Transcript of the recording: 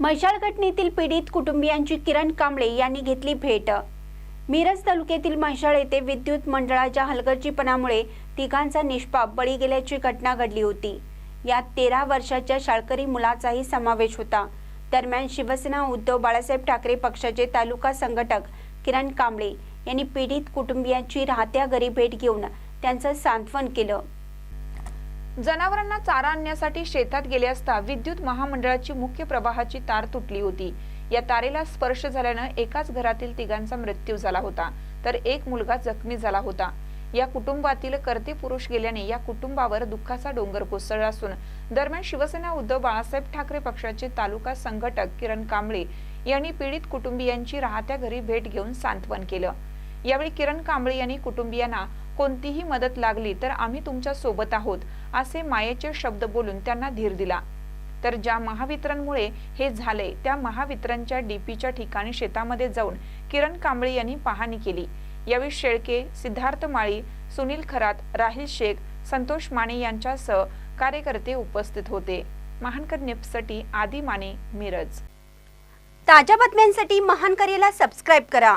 म्हैसाळ घटनेतील पीडित कुटुंबियांची किरण कांबळे यांनी घेतली भेट. मिरज तालुक्यातील म्हैसाळ येथे विद्युत मंडळाच्या हलगर्जीपणामुळे तिघांचा निष्पाप बळी गेल्याची घटना घडली होती. यात तेरा वर्षाच्या शाळकरी मुलाचाही समावेश होता. दरम्यान शिवसेना उद्धव बाळासाहेब ठाकरे पक्षाचे तालुका संघटक किरण कांबळे यांनी पीडित कुटुंबियांची राहत्या घरी भेट घेऊन त्यांचं सांत्वन केलं. जनावरांना चारा आणण्यासाठी शेतात गेले असता विद्युत महामंडळाची मुख्य प्रवाहाची तार तुटली होती. या तारेला स्पर्श झाल्यानं एकाच घरातील तिघांचा मृत्यू झाला होता. तर एक मुलगा जखमी झाला होता. या कुटुंबातील कर्ते पुरुष गेल्याने या कुटुंबावर दुःखाचा डोंगर कोसळला असून दरम्यान शिवसेना उद्धव बाळासाहेब ठाकरे पक्षाचे तालुका संघटक किरण कांबळे यांनी पीडित कुटुंबियांची राहत्या घरी भेट घेऊन सांत्वन केलं. यावेळी किरण कांबळे यांनी कुटुंबियांना कोणतीही मदत लागली तर आम्ही तुमच्यासोबत आहोत असे मायेचे शब्द बोलून त्यांना धीर दिला. तर ज्या महावितरणमुळे हे झाले त्या महावितरणच्या डीपीच्या ठिकाणी शेतामध्ये जाऊन किरण कांबळे यांनी पाहणी केली. यावेळी शेळके सिद्धार्थ माळी सुनील खरात राहिल शेख संतोष माने यांच्यासह कार्यकर्ते उपस्थित होते. महानकर नेपसाठी आदी माने मिरज. ताज्या बातम्यांसाठी महानकरेला सबस्क्राईब करा.